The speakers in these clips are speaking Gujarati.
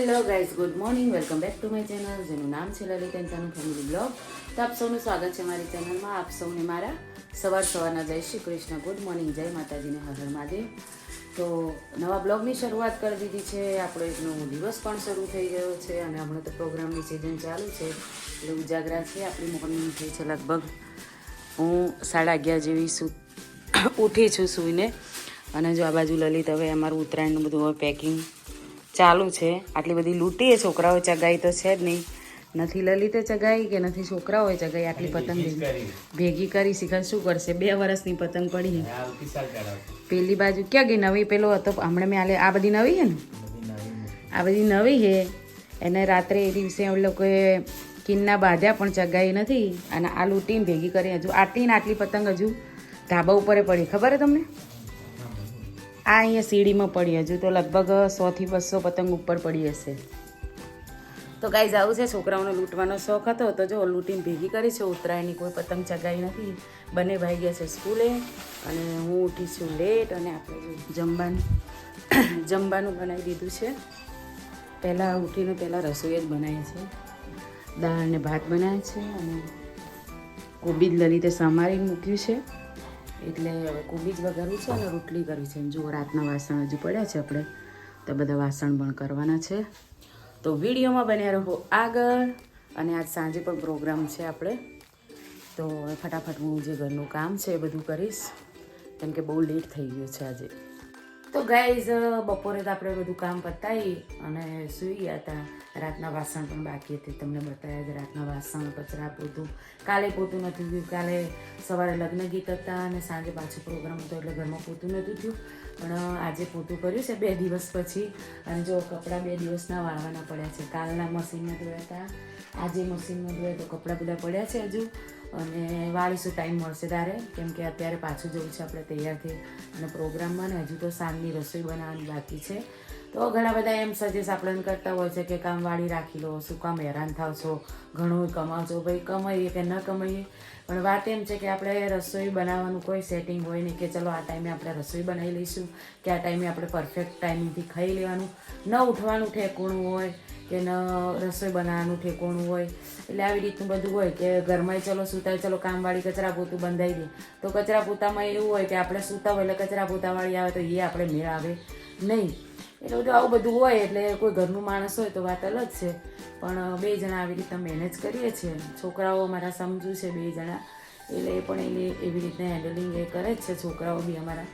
Hello guys good morning welcome back to my channel જેનું નામ છે લલિત એન્તાનું ફેમિલી બ્લોગ તો આપ સૌનું સ્વાગત છે મારી ચેનલમાં આપ સૌને મારા સવાર સવારના જય શ્રી કૃષ્ણ. ગુડ મોર્નિંગ જય માતાજીને હર હર મહાદેવ. તો નવા બ્લોગની શરૂઆત કરી દીધી છે. આપણો એક નવો દિવસ પણ શરૂ થઈ ગયો છે અને હમણાં તો પ્રોગ્રામની સિઝન ચાલુ છે. એટલે ઉજાગરા છે. આપણી મોર્નિંગ થઈ છે લગભગ હું સાડા અગિયાર જેવી સુ ઉઠી છું સૂઈને. અને જો આ બાજુ લલિત હવે અમારું ઉત્તરાયણનું બધું હવે પેકિંગ ચાલુ છે. આટલી બધી લૂંટી એ છોકરાઓ ચગાઈ તો છે જ નહીં. નથી લલિતે ચગાઈ કે નથી છોકરાઓએ ચગાઈ આટલી પતંગ ભેગી ભેગી કરી શિખર શું કરશે? બે વર્ષની પતંગ પડી પેલી બાજુ ક્યાં ગઈ નવી? પેલો હતો હમણાં મેં આલે આ બધી નવી છે ને? આ બધી નવી છે. એને રાત્રે એ દિવસે એ લોકોએ કિન્ના બાંધ્યા પણ ચગાઈ નથી. અને આ લૂંટીને ભેગી કરી હજુ. આટલી ને આટલી પતંગ હજુ ધાબા ઉપર પડી. ખબર છે તમને? આ અહીંયા સીડીમાં પડી હજુ તો લગભગ સોથી બસો પતંગ ઉપર પડી હશે. તો ગાઈઝ આવું છે. છોકરાઓને લૂંટવાનો શોખ હતો તો જો, લૂંટીને ભેગી કરી છે. ઉત્તરાયણની કોઈ પતંગ ચગાઈ નથી. બંને ભાઈ ગયા છે સ્કૂલે અને હું ઉઠી છું લેટ અને આપણે જમવાનું જમવાનું બનાવી દીધું છે. પહેલાં ઉઠીને પહેલાં રસોઈ જ બનાવી છે દાળ અને ભાત બનાવે છે અને કોબીજ લલિતે સમારીને મૂક્યું છે. એટલે કોબીજ વઘારવું છે અને રોટલી કરવી છે. જો રાતના વાસણ હજુ પડ્યા છે આપણે, તો બધા વાસણ પણ કરવાના છે. તો વિડીયોમાં બન્યા રહો આગળ, અને આજ સાંજે પણ પ્રોગ્રામ છે આપણે. તો ફટાફટ હું જે ઘરનું કામ છે એ બધું કરીશ, કેમ કે બહુ લેટ થઈ ગયું છે આજે. તો ગાઈઝ બપોરે તો આપણે બધું કામ પતાવી અને સૂઈ ગયા હતા. રાતના વાસણ પણ બાકી હતી, તમને બતાવ્યા જ રાતના વાસણ, કચરા પોતું. કાલે પોતું નથી થયું, કાલે સવારે લગ્ન ગીત હતા અને સાંજે પાછો પ્રોગ્રામ હતો એટલે ઘરમાં પોતું નહોતું થયું. પણ આજે પોતું કર્યું છે બે દિવસ પછી. અને જો કપડાં બે દિવસના વાળવાના પડ્યા છે. કાલના મશીનમાં ધોયા હતા. આજે મશીનમાં ધોયા તો કપડાં બધા પડ્યા છે હજુ. અને વાળીશું ટાઈમ મળશે તારે, કેમ કે અત્યારે પાછું જવું છે, આપણે તૈયાર થઈ અને પ્રોગ્રામમાં ને હજુ તો સાંજની રસોઈ બનાવવાની બાકી છે. તો ઘણા બધા એમ સજેસ આપણને કરતા હોય છે કે કામવાળી રાખી લો, શું કામ હેરાન થાવ છો ઘણું કમાવ છો ભાઈ કમાઈએ કે ન કમાઈએ. પણ વાત એમ છે કે આપણે રસોઈ બનાવવાનું કોઈ સેટિંગ હોય નહીં કે ચલો આ ટાઈમે આપણે રસોઈ બનાવી લઈશું, કે આ ટાઈમે આપણે પરફેક્ટ ટાઈમિંગથી ખાઈ લેવાનું. ન ઉઠવાનું ઠેકોણું હોય કે ન રસોઈ બનાવવાનું ઠેકોણું હોય. એટલે આવી રીતનું બધું હોય કે ઘરમાં ચલો સૂતા હોય, ચલો કામવાળી કચરા પોતું બંધાઈ દે. તો કચરા પોતામાં એવું હોય કે આપણે સૂતા હોય એટલે કચરા પોતાવાળી આવે તો એ આપણે મેળ આવે નહીં. એટલે બધું આવું બધું હોય, એટલે કોઈ ઘરનું માણસ હોય તો વાત અલગ છે. પણ બે જણા આવી રીતના મેનેજ કરીએ છીએ. છોકરાઓ અમારા સમજુ છે બે જણા. એટલે એ પણ એ એવી રીતના હેન્ડલિંગ એ કરે જ છે. છોકરાઓ બી અમારા.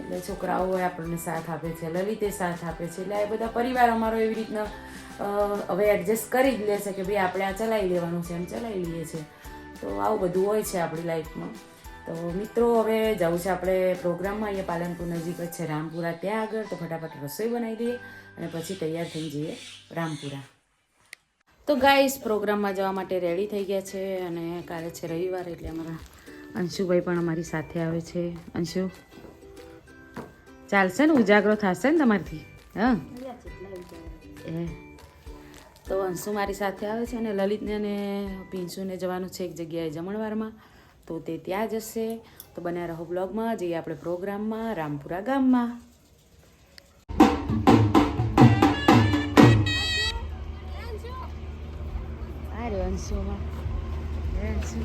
એટલે છોકરાઓ આપણને સાથ આપે છે. લલિતે સાથ આપે છે. એટલે એ બધા પરિવાર અમારો એવી રીતના હવે એડજસ્ટ કરી જ લે છે કે ભાઈ આપણે આ ચલાવી લેવાનું છે, એમ ચલાવી લઈએ છીએ. તો આવું બધું હોય છે આપણી લાઈફમાં તો મિત્રો, હવે જવું છે આપણે પ્રોગ્રામમાં. અહીંયા પાલનપુર નજીક જ છે રામપુરા. ત્યાં આગળ તો ફટાફટ રસોઈ બનાવી દઈએ અને પછી તૈયાર થઈ જઈએ રામપુરા. તો ગાઈસ પ્રોગ્રામમાં જવા માટે રેડી થઈ ગયા છે અને કાલે છે રવિવાર એટલે અમારા અંશુભાઈ પણ અમારી સાથે આવે છે. અંશુ, ચાલશે ને? ઉજાગરો થશે ને તમારથી? હા? એ. તો અંશુ મારી સાથે આવે છે અને લલિતને અને પિંશુને જવાનું છે એક જગ્યાએ જમણવારમાં. તો તે ત્યાં જશે. તો બન્યા રહો બ્લોગમાં જઈએ આપણે પ્રોગ્રામમાં રામપુરા ગામમાં. આ રહ્યો અંશુમાં. અંશુ.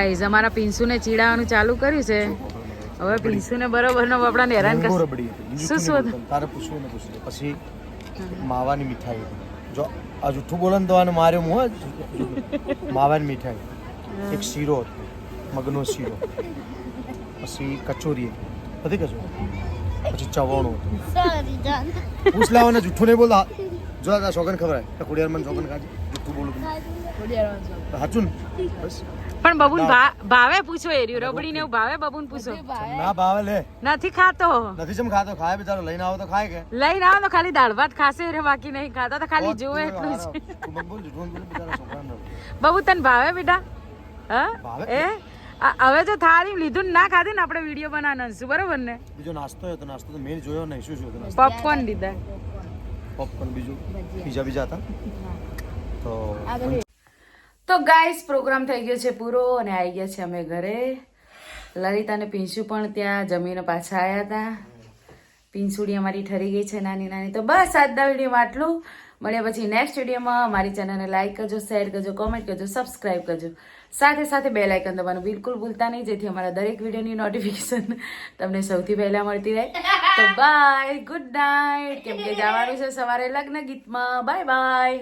ગાઈઝ અમારા પિન્સુને ચીડાવાનું ચાલુ કર્યું છે. હવે પિન્સુને બરોબરનો બપડાને હેરાન મેંગો કરશે શું શું તારે પૂછવું ને પૂછવું પછી માવાની મીઠાઈ જો આ જૂઠું બોલે ને તો આને માર્યો હું. જ માવાની મીઠાઈ. એક શીરો હતો. મગનો શીરો. પછી કચોરી હતી. બધી કચોરી? પછી ચવાણું હતું. પૂછ લાવો ને જૂઠું નહીં બોલતા. જો આ છોકરાને ખબર હોય. કુડિયાર મને છોકરાને ખાજે. ને? બસ. પણ બબુન ભા- ભાવે પૂછો એર્યું રબડી ને એવું ભાવે બબુન પૂછો? ના ભાવે લે. નથી ખાતો. નથી જેમ ખાતો. ખાય બિચારો. લઈને આવો તો ખાય કે. લઈને આવો તો ખાલી દાળ ભાત ખાશે રે બાકી નહીં ખાતો. તો ખાલી જોવે એટલું જ. બબુ તને ભાવે બેટા? હા? એ? આ- હવે જો થાળી લીધું ના ખાધી ને આપણે વીડિયો બનાવવાનો છું બરોબર ને? બીજો નાસ્તો હતો. નાસ્તો તો મેં જોયો નહીં શું શું પોપકોર્ન લીધા. પોપકોર્ન બીજું. બીજા બીજા હતા? તો તો ગાઈસ, પ્રોગ્રામ થઈ ગયો છે પૂરો અને આવી ગયા છે અમે ઘરે. લલિતા અને પિંસુ પણ ત્યાં જમીને પાછા આવ્યા હતા પિંસુડી અમારી ઠરી ગઈ છે નાની નાની. તો બસ આજના વિડીયોમાં આટલું. મળ્યા પછી નેક્સ્ટ વિડીયોમાં. મારી ચેનલને લાઇક કરજો શેર કરજો કોમેન્ટ કરજો સબસ્ક્રાઈબ કરજો. સાથે સાથે બે લાઇકન દબાવવાનું બિલકુલ ભૂલતા નહીં, જેથી અમારા દરેક વિડીયોની નોટિફિકેશન તમને સૌથી પહેલાં મળતી રહે. તો બાય ગુડ નાઇટ કેમ કે જવાનું છે સવારે લગ્ન ગીતમાં. Bye bye